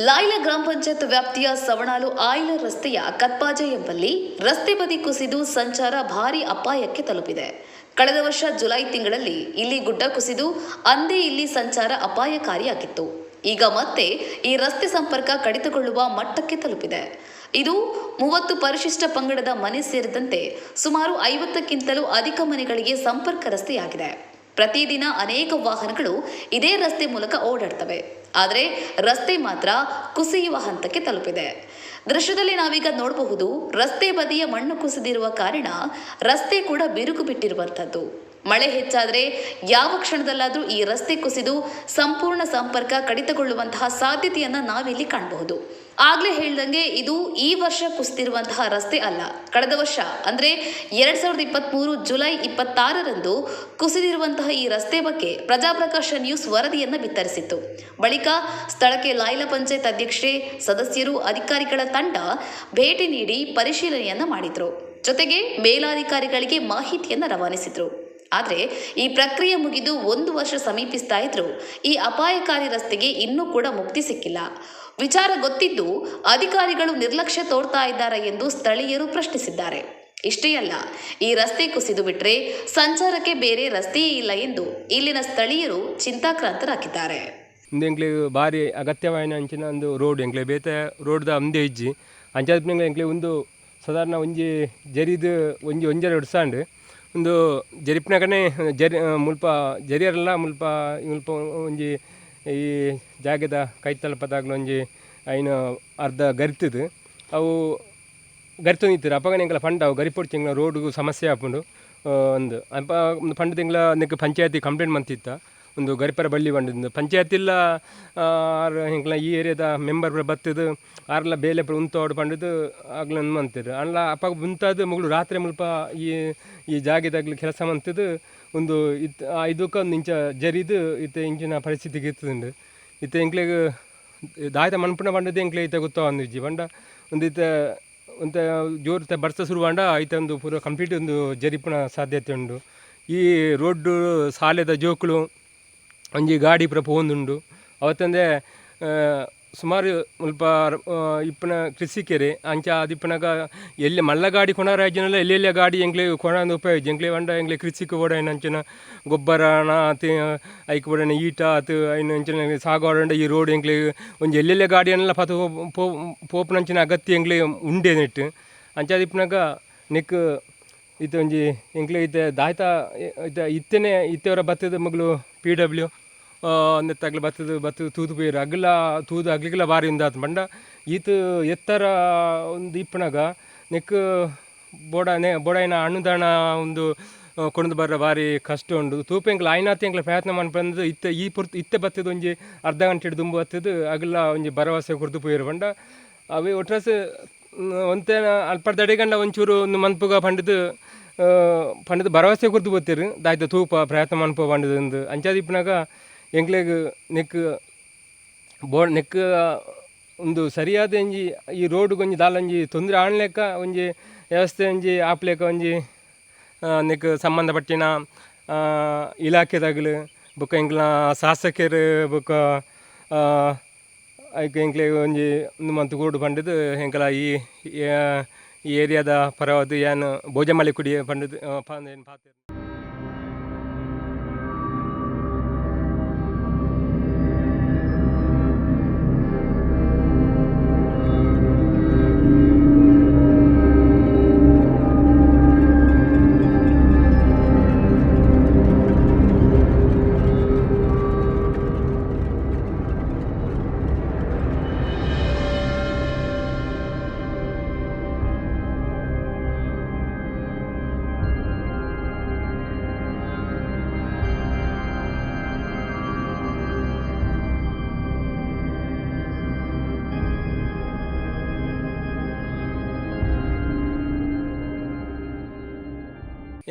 ಲಾಯ್ಲ ಗ್ರಾಮ ಪಂಚಾಯತ್ ವ್ಯಾಪ್ತಿಯ ಸವಣಾಲು ಆಯ್ಲ ರಸ್ತೆಯ ಕತ್ಪಾಜೆ ಎಂಬಲ್ಲಿ ರಸ್ತೆ ಬದಿ ಕುಸಿದು ಸಂಚಾರ ಭಾರಿ ಅಪಾಯಕ್ಕೆ ತಲುಪಿದೆ. ಕಳೆದ ವರ್ಷ ಜುಲೈ ತಿಂಗಳಲ್ಲಿ ಇಲ್ಲಿ ಗುಡ್ಡ ಕುಸಿದು ಅಂದೇ ಇಲ್ಲಿ ಸಂಚಾರ ಅಪಾಯಕಾರಿಯಾಗಿತ್ತು. ಈಗ ಮತ್ತೆ ಈ ರಸ್ತೆ ಸಂಪರ್ಕ ಕಡಿತಗೊಳ್ಳುವ ಮಟ್ಟಕ್ಕೆ ತಲುಪಿದೆ. ಇದು ಮೂವತ್ತು ಪರಿಶಿಷ್ಟ ಪಂಗಡದ ಮನೆ ಸೇರಿದಂತೆ ಸುಮಾರು ಐವತ್ತಕ್ಕಿಂತಲೂ ಅಧಿಕ ಮನೆಗಳಿಗೆ ಸಂಪರ್ಕ ರಸ್ತೆಯಾಗಿದೆ. ಪ್ರತಿದಿನ ಅನೇಕ ವಾಹನಗಳು ಇದೇ ರಸ್ತೆ ಮೂಲಕ ಓಡಾಡ್ತವೆ. ಆದರೆ ರಸ್ತೆ ಮಾತ್ರ ಕುಸಿಯುವ ಹಂತಕ್ಕೆ ತಲುಪಿದೆ. ದೃಶ್ಯದಲ್ಲಿ ನಾವೀಗ ನೋಡಬಹುದು ರಸ್ತೆ ಬದಿಯ ಮಣ್ಣು ಕುಸಿದಿರುವ ಕಾರಣ ರಸ್ತೆ ಕೂಡ ಬಿರುಕು ಬಿಟ್ಟಿರುವಂಥದ್ದು. ಮಳೆ ಹೆಚ್ಚಾದರೆ ಯಾವ ಕ್ಷಣದಲ್ಲಾದರೂ ಈ ರಸ್ತೆ ಕುಸಿದು ಸಂಪೂರ್ಣ ಸಂಪರ್ಕ ಕಡಿತಗೊಳ್ಳುವಂತಹ ಸಾಧ್ಯತೆಯನ್ನು ನಾವಿಲ್ಲಿ ಕಾಣಬಹುದು. ಆಗ್ಲೇ ಹೇಳ್ದಂಗೆ ಇದು ಈ ವರ್ಷ ಕುಸಿದಿರುವಂತಹ ರಸ್ತೆ ಅಲ್ಲ. ಕಳೆದ ವರ್ಷ, ಅಂದ್ರೆ ಎರಡ್ ಸಾವಿರದ ಇಪ್ಪತ್ತ್ಮೂರು ಜುಲೈ ಇಪ್ಪತ್ತಾರರಂದು ಕುಸಿದಿರುವಂತಹ ಈ ರಸ್ತೆ ಬಗ್ಗೆ ಪ್ರಜಾಪ್ರಕಾಶ ನ್ಯೂಸ್ ವರದಿಯನ್ನು ಬಿತ್ತರಿಸಿತ್ತು. ಬಳಿಕ ಸ್ಥಳಕ್ಕೆ ಲಾಯ್ಲ ಪಂಚಾಯತ್ ಅಧ್ಯಕ್ಷೆ, ಸದಸ್ಯರು, ಅಧಿಕಾರಿಗಳ ತಂಡ ಭೇಟಿ ನೀಡಿ ಪರಿಶೀಲನೆಯನ್ನ ಮಾಡಿದ್ರು. ಜೊತೆಗೆ ಮೇಲಾಧಿಕಾರಿಗಳಿಗೆ ಮಾಹಿತಿಯನ್ನ ರವಾನಿಸಿದ್ರು. ಆದರೆ ಈ ಪ್ರಕ್ರಿಯೆ ಮುಗಿದು ಒಂದು ವರ್ಷ ಸಮೀಪಿಸ್ತಾ ಇದ್ರು, ಈ ಅಪಾಯಕಾರಿ ರಸ್ತೆಗೆ ಇನ್ನೂ ಕೂಡ ಮುಕ್ತಿ ಸಿಕ್ಕಿಲ್ಲ. ವಿಚಾರ ಗೊತ್ತಿದ್ದು ಅಧಿಕಾರಿಗಳು ನಿರ್ಲಕ್ಷ್ಯ ತೋರ್ತಾ ಇದ್ದಾರೆ ಎಂದು ಸ್ಥಳೀಯರು ಪ್ರಶ್ನಿಸಿದ್ದಾರೆ. ಇಷ್ಟೇ ಅಲ್ಲ, ಈ ರಸ್ತೆ ಕುಸಿದು ಬಿಟ್ರೆ ಸಂಚಾರಕ್ಕೆ ಬೇರೆ ರಸ್ತೆಯೇ ಇಲ್ಲ ಎಂದು ಇಲ್ಲಿನ ಸ್ಥಳೀಯರು ಚಿಂತಾಕ್ರಾಂತರಾಗಿದ್ದಾರೆ. ಇಂದು ಎಂಕ್ಲೆ ಬಾರಿ ಅಗತ್ಯವಾಯಿನ ಅಂಚಿನ ಒಂದು ರೋಡ್ ಎಂಕ್ಲೆ ಬೇತ ರೋಡ್ದ ಅಂದೆ ಇಜ್ಜಿ. ಅಂಚಾದ ಎಂಕ್ಲೆ ಒಂದು ಸಾಧಾರಣ ಒಂಜಿ ಜರಿದು ಒಂಜಿ ಒಂಜರ ಹಿಡ್ಸಾಂಡು ಒಂದು ಜರಿಪಿನಾಗನೆ, ಜರಿ ಮುಲ್ಪ, ಜರಿಯರಲ್ಲ, ಮುಲ್ಪ ಮುಲ್ಪ ಒಂಜಿ ಈ ಜಾಗದ ಕೈತಲಪದಾಗ್ಲ ಒಂಜಿ ಐನ ಅರ್ಧ ಗರಿತದು. ಅವು ಗರಿತು ನಿಂತಿರು ಅಪ್ಪಗ ಎಂಕಲ ಫಂಡ್, ಅವು ಗರಿಪೊಡು ತಿಂಗಳ ರೋಡ್ಗೂ ಸಮಸ್ಯೆ ಆಪುಂಡು ಒಂದು ಅಪ್ಪ ಒಂದು ಫಂಡ್ ತಿಂಗಳ ನೆಕ್ ಪಂಚಾಯತಿ ಕಂಪ್ಲೇಂಟ್ ಮಂತಿತ್ತ. ಒಂದು ಗರಿಪರ ಬಳ್ಳಿ ಬಂಡಿದ್ದು ಪಂಚಾಯತ್ ಇಲ್ಲ ಆರು ಹಿಂಗ್ಲ ಈ ಏರಿಯಾದ ಮೆಂಬರ್ ಬತ್ತದು ಆರ್ಲ ಬೇಲೆ ಪುರ ಉಂತೋಡು ಪಂಡದು ಆಗ್ಲ ಮಂತಿರು ಅಲ್ಲ, ಅಪ್ಪ ಮುಂತಾದ ಮಗಳು ರಾತ್ರಿ ಮುಲ್ಪ ಈ ಈ ಜಾಗದಾಗ್ಲಿ ಕೆಲಸ ಮಂತದು ಒಂದು ಇತ್ ಇದಕ್ಕೆ ಒಂದು ಇಂಚ ಜರಿದು ಇತ್ತೆ ಇಂಚಿನ ಪರಿಸ್ಥಿತಿ ಇರ್ತದುಂಡು ಇತ್ತೆ ಎಂಕ್ಲೆಗ್ ದಾಯ್ತ ಮನ್ಪುಣ ಬಂಡದ್ದು ಎಂಕ್ಲೆ ಇತ್ತೆ ಗೊತ್ತೋ ಅಂದಿಜ್ಜಿ ಬಂಡ ಒಂದು ಇತ್ತೆ, ಒಂದು ಜೋರು ಬರ್ಸ ಶುರು ಬಂಡ ಐತೆ ಒಂದು ಪೂರ ಕಂಪ್ಲೀಟ್ ಒಂದು ಜರಿಪುಣ ಸಾಧ್ಯತೆ ಉಂಡು. ಈ ರೋಡ್ ಸಾಲೆದ ಜೋಕುಲು ಒಂಜಿ ಗಾಡಿ ಪೂರ ಪೋವೊಂದುಂಡು ಅವತ್ತಂದೆ ಸುಮಾರು ಮುಲ್ಪ ಇಪ್ಪನ ಕೃಷಿಕೆರೆ, ಅಂಚ ಅದಿಪ್ಪನಾಗ ಎಲ್ಲಿ ಮಲ್ಲ ಗಾಡಿ ಕೊಣರಾಜ್ಯನೆಲ್ಲ ಎಲ್ಲೆಲ್ಲ ಗಾಡಿ ಎಂಗ್ಲೆ ಕೊಣಂದು ಉಪಯೋಗ ಎಂಗ್ಲೆ ವಂಡ ಎಂಗ್ಲೆ ಕೃಷಿಗೆ ಓಡಾಯನ ಅಂಚನ ಗೊಬ್ಬರನ ಆತು ಐಕ್ ಓಡಾನ ಈಟ, ಆತು, ಐನ ಅಂಚನ ಈ ರೋಡ್ ಎಂಗ್ಲೆ ಒಂಜಿ ಎಲ್ಲೆಲ್ಲ ಗಾಡಿಯನ್ನೆಲ್ಲ ಪತು ಪೋ ಪೋಪುನಂಚಿನ ಅಗತ್ಯ ಎಂಗ್ಲೆ ಉಂಡೆ ನೆಟ್ಟು ಅಂಚ ಅದಿಪ್ಪನಾಗ ನೆಕ್ ಇದು ಒಂಜಿ ಎಂಗ್ಲೆ ಇತ್ತೆ ದಾಯ್ತ ಇತ್ತ ಇತ್ತನೆ, ಇತ್ತೆವರ ಬತ್ತದ ಮಗಳು ಪಿ ಡಬ್ಲ್ಯೂ ನೆತ್ತಾಗ್ಲ ಬತ್ತದ ಬತ್ತದ ತೂದು ಬೇರು. ಅಗ್ಲ ತೂದು ಅಗ್ಲಿಗೆಲ್ಲ ಬಾರಿ ಉಂದಾತ್ ಬಂಡ ಈತ ಎತ್ತರ ಒಂದು ಇಪ್ಪನಾಗ ನೆಕ್ ಬೋಡನೆ ಬೋಡಾಯಿನ ಅಣ್ಣದಾಣ ಒಂದು ಕೊಂಡು ಬರ ಬಾರಿ ಕಷ್ಟ ಉಂಡು. ತೂಪೆಂಗ್ಲ ಆಯ್ನಾ ತಿಂಗ್ಳ ಪ್ರಯತ್ನ ಮಾಡ್ಬಂದು ಇತ್ತ, ಈ ಪುರ್ತು, ಇತ್ತೆ ಬತ್ತದ ಒಂಜಿ ಅರ್ಧ ಗಂಟೆ ಹಿಡಿದು ದುಂಬು ಬತ್ತದ, ಅಗಲ ಒಂಜಿ ಭರವಸೆ ಕುರ್ದು ಪೋಯಿರು ಬಂಡ ಅವೇ ಒಟ್ರಾಸ ಒಂತೆ ಅಲ್ಪಡ್ದಡಿಗಂಡ ಒಂಚೂರು ಒಂದು ಮನ್ಪುಗ ಪಂಡಿದು ಪಂಡದು ಭರವಸೆ ಕುರ್ದು ಬತ್ತೀರಿ. ದಾಯ್ತ ತೂಪ ಪ್ರಯತ್ನ ಮನ್ಪ ಪಂಡದು ಅಂಚಾದಿಪ್ಪನಾಗ ಎಂಕ್ಲೆಗ್ ನೆಕ್ ಬೋ ನೆಕ್ ಒಂದು ಸರಿಯಾದ ಒಂಜಿ ಈ ರೋಡ್ ಒಂಜಿ ದಾಲೊಂಜಿ ತೊಂದರೆ ಆಣ್ಲೆಕ್ಕ ಒಂಜಿ ವ್ಯವಸ್ಥೆ ಒಂಜಿ ಆಪ್ಲೇಕ ಒಂಜಿ ನೆಕ್ ಸಂಬಂಧಪಟ್ಟಿನ ಇಲಾಖೆದಾಗಲು ಬೊಕ್ಕ ಎಂಕ್ಲ ಶಾಸಕರು ಬೊಕ್ಕ ಐಕ್ ಎಂಕ್ಲೆ ಒಂಜಿ ಮಂತ್ ಕೂಡು ಪಂಡದು ಎಂಕಲ ಈ ಏರಿಯಾದ ಪರವಾದ ಏನು ಭೋಜಮಲೆ ಕುಡಿಯ ಪಂಡದು ಏನು ಪಾತ್ರ.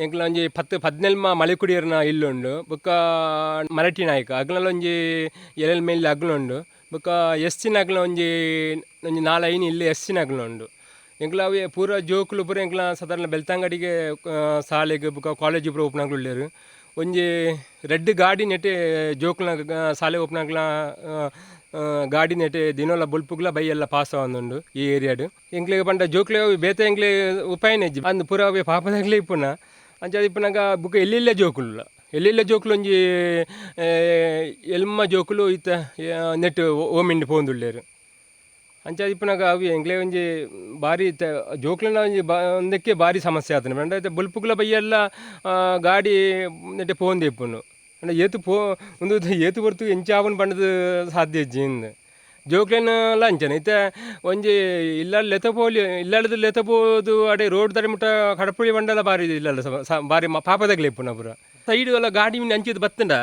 ಎಂಕ್ಲ ಒಂಜಿ ಪತ್ತು ಪದ್ನೆಲ್ಮ ಮಳೆ ಕುಡಿಯರ್ನ ಇಲ್ಲುಂಡು, ಬೊಕ್ಕ ಮರಾಠಿ ನಾಯಕ ಅಗ್ಲಲ ಒಂಜಿ ಎಲೆಲ್ ಮೇಲೆ ಅಗ್ಲುಂಡು, ಬೊಕ್ಕ ಎಸ್ಸಿನ ಅಗ್ಲ ಒಂಜಿ ಒಂಜಿ ನಾಲ್ ಐನು ಇಲ್ಲಿ ಎಸ್ಸಿನ ಅಗ್ಲುಂಡು. ಎಂಕ್ಲ ಅವೆ ಪೂರ ಜೋಕುಲು ಪೂರ ಎಂಕ್ಲ ಸಾಧಾರಣ ಬೆಳ್ತಂಗಡಿಗೆ ಶಾಲೆಗೆ ಬೊಕ್ಕ ಕಾಲೇಜ್ ಪೂರ ಓಪನಾಗ್ಲುಳ್ಳೇರು ಒಂಜಿ ರೆಡ್ ಗಾಡಿ ನೆಟ್ಟೆ ಜೋಕುಲ ಶಾಲೆ ಓಪನ್ ಆಗ್ಲ ಗಾಡಿ ನೆಟ್ಟೆ ದಿನೋಲ ಬುಲ್ಪುಗ್ಲ ಬೈ ಎಲ್ಲ ಪಾಸ್ ಆವೊಂದುಂಡು ಈ ಏರಿಯಾಡು. ಎಂಕ್ಲಿಗೆ ಪಂಡ ಜೋಕ್ಲೆ ಬೇತೆ ಎಂಕ್ಲೆ ಉಪಾಯನೆ ಅಂದ್ ಪೂರ ಪಾಪದಾಗ್ಲೇ ಇಪ್ಪುನ. ಅಂಚಾದ ಇಪ್ಪನಾಗ ಬುಕ್ಕ ಎಲ್ಲೆಲ್ಲ ಜೋಕುಲ್ಲ ಎಲ್ಲೆಲ್ಲ ಜೋಕುಲು ಒಂಜಿ ಎಲ್ಮ ಜೋಕುಲು ಇತ್ತ ನೆಟ್ ಓಮಿಂಡ್ ಪೋಂದುಳ್ಳೇರು ಅಂಚಾದ ಇಪ್ಪನಾಗ ಅವು ಎಂಗ್ಲೇ ಒಂಜಿ ಬಾರಿ ತ- ಜೋಕ್ಲನ ಒಂಜಿ ಬಾ, ಒಂದಕ್ಕೆ ಬಾರಿ ಸಮಸ್ಯೆ ಆತನ. ಪಂಡ ಐತೆ ಬುಲ್ಪುಗ್ಲ ಬೈಯೆಲ್ಲ ಗಾಡಿ ನೆಟ್ಟೆ ಪೋಂದೆ ಇಪ್ಪುನು ಅಂಡ ಏತು ಪೋ, ಒಂದು, ಏತು ಬರ್ತು ಎಂಚಾವನ್ ಪಂಡದ ಸಾಧ್ಯ ಇಜ್ಜಿಂದ ಜೋಕ್ಲೆನಲ್ಲ ಅಂಚನೆ ಇತ್ತೆ ಒಂಜಿ ಇಲ್ಲ ಲೆತಪೋಲಿ ಇಲ್ಲದ ಲೆತಪೋದು ಅಡೆ ರೋಡ್ ದಾರಿ ಮುಟ್ಟ ಕಡಪುಳಿ ಬಂಡಲ ಬಾರಿ ಸ- ಬಾರಿ ಮ- ಪಾಪದಾಗ್ಲೆ ಇಪ್ಪುನ ಪುರ. ಸೈಡ್ ಎಲ್ಲ ಗಾಡಿ ಮಿನ್ ಅಂಚಿದ್ ಬತ್ತಂಡ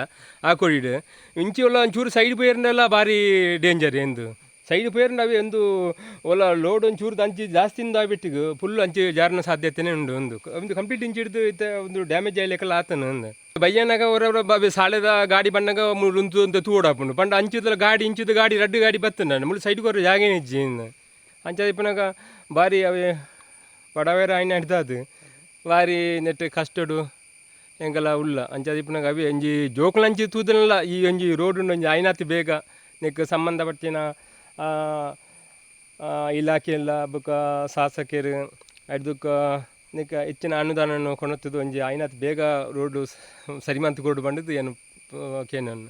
ಆ ಕೊಡಿಡ್ ಇಂಚಿ ಎಲ್ಲ ಒಂಚೂರು ಸೈಡ್ ಪೋಯರ್ನೆಲ್ಲ ಬಾರಿ ಡೇಂಜರ್ ಎಂದು ಸೈಡ್ ಪೇರು ಅವೆ ಒಂದು ಒಲ ಲೋಡ್ ಒಂಚೂರು ಅಂಚಿ ಜಾಸ್ತಿಯಿಂದ ಬಿಟ್ಟಿಗೆ ಫುಲ್ ಅಂಚಿ ಜಾರಿನ ಸಾಧ್ಯತೆನೇ ಉಂಡು ಒಂದು. ಒಂದು ಕಂಪ್ಲೀಟ್ ಇಂಚಿ ಹಿಡಿದು ಇತ್ತ ಒಂದು ಡ್ಯಾಮೇಜ್ ಆಯ್ಲಿಕ್ಕೆಲ್ಲ ಆತನ ಒಂದು ಬಯ್ಯನಾಗ ಅವರವರ ಬಾಬೆ ಸಾಲೆದ ಗಾಡಿ ಬಣ್ಣಗ ಮುಳುಂತು ಅಂತ ತೂಡಾಪುಂಡು ಪಂಡ ಅಂಚಿದ ಗಾಡಿ ಇಂಚಿದ ಗಾಡಿ, ರಡ್ಡು ಗಾಡಿ ಬತ್ತಂಡ ಮುಳು ಸೈಡ್ ಕೊರ ಜಾಗೇನೆ ಇಜ್ಜಿ ಇನ್ನು ಅಂಚ ಇಪ್ಪನಾಗ ಬಾರಿ ಅವೇ ಪಡವೇರ ಆಯ್ನ ಹಿಡ್ದಾದು. ಬಾರಿ ನೆಟ್ ಕಷ್ಟಡು ಎಂಗೆಲ್ಲ ಉಲ್ಲ. ಅಂಚಾದ ಇಪ್ಪನಾಗ ಅವೇ ಒಂಜಿ ಜೋಕ್ಲಂಚಿ ಅಂಚಿ ತೂದನಲ್ಲ ಈ ಒಂಜಿ ರೋಡ್ ಒಂಜಿ ಆಯ್ನಾತಿ ಬೇಗ ನೆಕ್ ಸಂಬಂಧಪಟ್ಟಿನ ಆ, ಬುಕ್ಕ ಶಾಸಕರು ಅಡ್ದುಕ ನಿಕ ಹೆಚ್ಚಿನ ಅನುದಾನವನ್ನು ಕೊಣತ್ತದು ಒಂಜಿ ಐನಾತ್ ಬೇಗ ರೋಡು ಸರಿಮಂತ್ ಕೊಡು ಬಂಡದು ಏನು ಕೇನನ್ನು.